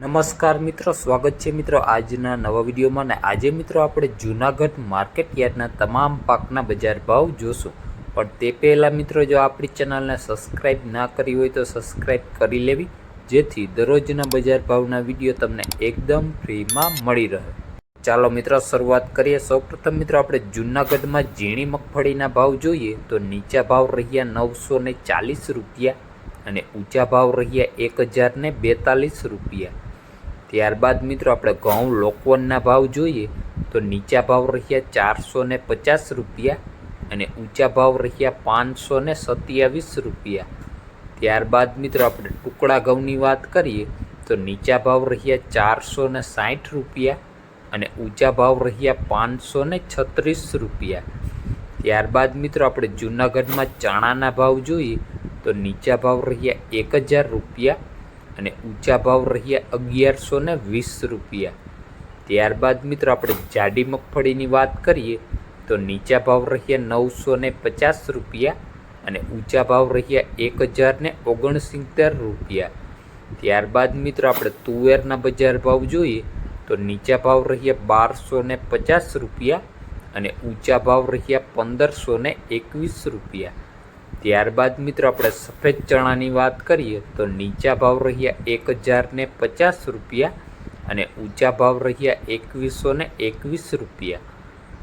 નમસ્કાર મિત્રો, સ્વાગત છે મિત્રો આજના નવા વિડીયોમાં ને આજે મિત્રો આપણે જૂનાગઢ માર્કેટ યાર્ડના તમામ પાકના બજાર ભાવ જોશું. પણ તે પહેલાં મિત્રો, જો આપણી ચેનલને સબસ્ક્રાઈબ ના કરી હોય તો સબસ્ક્રાઈબ કરી લેવી, જેથી દરરોજના બજાર ભાવના વીડિયો તમને એકદમ ફ્રીમાં મળી રહે. ચાલો મિત્રો, શરૂઆત કરીએ. સૌપ્રથમ મિત્રો, આપણે જૂનાગઢમાં ઝીણી મગફળીના ભાવ જોઈએ તો નીચા ભાવ રહ્યા નવસો ચાલીસ રૂપિયા અને ઊંચા ભાવ રહ્યા એક હજારને બેતાલીસ રૂપિયા. ત્યારબાદ મિત્રો આપણે ઘઉં લોકવનના ભાવ જોઈએ તો નીચા ભાવ રહ્યા ચારસો ને પચાસ રૂપિયા અને ઊંચા ભાવ રહ્યા પાંચસો ને સત્યાવીસ રૂપિયા. ત્યારબાદ મિત્રો આપણે ટુકડા ઘઉંની વાત કરીએ તો નીચા ભાવ રહ્યા ચારસો ને સાઠ રૂપિયા અને ઊંચા ભાવ રહ્યા પાંચસો ને છત્રીસ રૂપિયા. ત્યારબાદ મિત્રો આપણે જૂનાગઢમાં ચણાના ભાવ જોઈએ તો નીચા ભાવ રહ્યા એક હજાર રૂપિયા અને ઊંચા ભાવ રહ્યા અગિયારસો ને વીસ રૂપિયા. ત્યારબાદ મિત્રો આપણે જાડી મગફળીની વાત કરીએ, તો નીચા ભાવ રહ્યા નવસો ને પચાસ રૂપિયા અને ઊંચા ભાવ રહ્યા એક હજાર ને ઓગણસિત્તેર રૂપિયા. ત્યારબાદ મિત્રો આપણે તુવેરના બજાર ભાવ જોઈએ, તો નીચા ભાવ રહ્યા બારસો ને પચાસ રૂપિયા અને ઊંચા ભાવ રહ્યા પંદરસો ને એકવીસ રૂપિયા. ત્યારબાદ મિત્રો, આપણે સફેદ ચણાની વાત કરીએ તો નીચા ભાવ રહ્યા એક હજારને પચાસ રૂપિયા અને ઊંચા ભાવ રહ્યા એકવીસો ને એકવીસ રૂપિયા.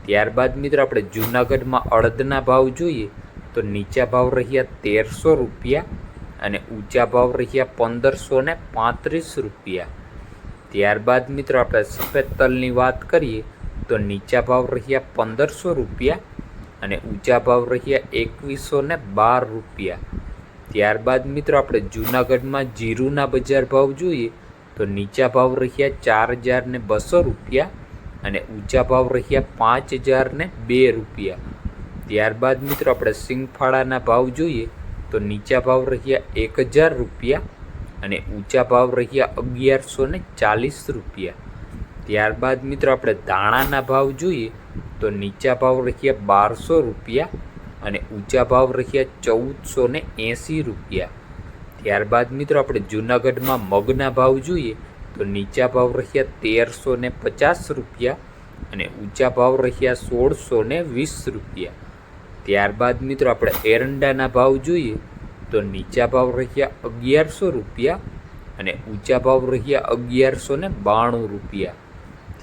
ત્યારબાદ મિત્રો, આપણે જૂનાગઢમાં અડદના ભાવ જોઈએ તો નીચા ભાવ રહ્યા તેરસો રૂપિયા અને ઊંચા ભાવ રહ્યા પંદરસો ને પાંત્રીસ રૂપિયા. ત્યારબાદ મિત્રો, આપણે સફેદ તલની વાત કરીએ તો નીચા ભાવ રહ્યા પંદરસો રૂપિયા અને ઊંચા ભાવ રહ્યા એકવીસો ને બાર રૂપિયા. ત્યારબાદ મિત્રો આપણે જૂનાગઢમાં જીરુના બજાર ભાવ જોઈએ તો નીચા ભાવ રહ્યા ચાર હજાર ને બસો રૂપિયા અને ઊંચા ભાવ રહ્યા પાંચ હજાર ને બે રૂપિયા. ત્યારબાદ મિત્રો આપણે સિંગફાળાના ભાવ જોઈએ તો નીચા ભાવ રહ્યા એક હજાર રૂપિયા અને ઊંચા ભાવ રહ્યા અગિયારસો ને ચાલીસ રૂપિયા. ત્યારબાદ મિત્રો આપણે ધાણાના ભાવ જોઈએ તો નીચા ભાવ રહ્યા બારસો રૂપિયા અને ઊંચા ભાવ રહ્યા ચૌદસો ને એંસી રૂપિયા. ત્યારબાદ મિત્રો આપણે જૂનાગઢમાં મગના ભાવ જોઈએ તો નીચા ભાવ રહ્યા તેરસો ને પચાસ રૂપિયા અને ઊંચા ભાવ રહ્યા સોળસો ને વીસ રૂપિયા. ત્યારબાદ મિત્રો આપણે એરંડાના ભાવ જોઈએ તો નીચા ભાવ રહ્યા અગિયારસો રૂપિયા અને ઊંચા ભાવ રહ્યા અગિયારસો ને બાણું રૂપિયા.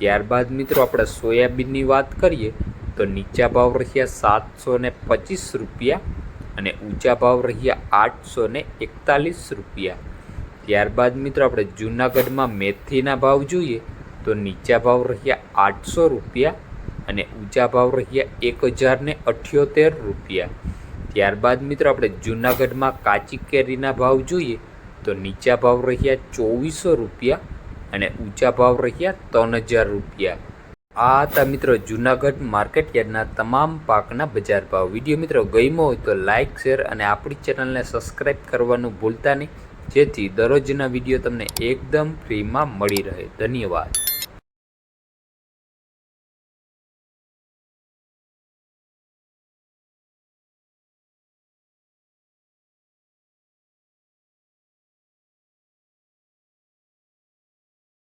ત્યારબાદ મિત્રો આપણે સોયાબીનની વાત કરીએ, તો નીચા ભાવ રહ્યા સાતસો ને પચીસ રૂપિયા અને ઊંચા ભાવ રહ્યા આઠસો ને એકતાલીસ રૂપિયા. ત્યારબાદ મિત્રો આપણે જૂનાગઢમાં મેથીના ભાવ જોઈએ, તો નીચા ભાવ રહ્યા આઠસો રૂપિયા અને ઊંચા ભાવ રહ્યા એક હજાર ને અઠ્યોતેર રૂપિયા. ત્યારબાદ મિત્રો આપણે જૂનાગઢમાં કાચી કેરીના ભાવ જોઈએ, તો નીચા ભાવ રહ્યા ચોવીસો રૂપિયા અને ઊંચા ભાવ રહ્યા ત્રણ હજાર રૂપિયા. આ હતા મિત્રો જૂનાગઢ માર્કેટ યાર્ડના તમામ પાકના બજાર ભાવ. વીડિયો મિત્રો ગમ્યો હોય તો લાઇક શેર અને આપણી ચેનલને સબસ્ક્રાઈબ કરવાનું ભૂલતા નહીં. જેથી દરરોજના વીડિયો તમને એકદમ ફ્રીમાં મળી રહે. ધન્યવાદ.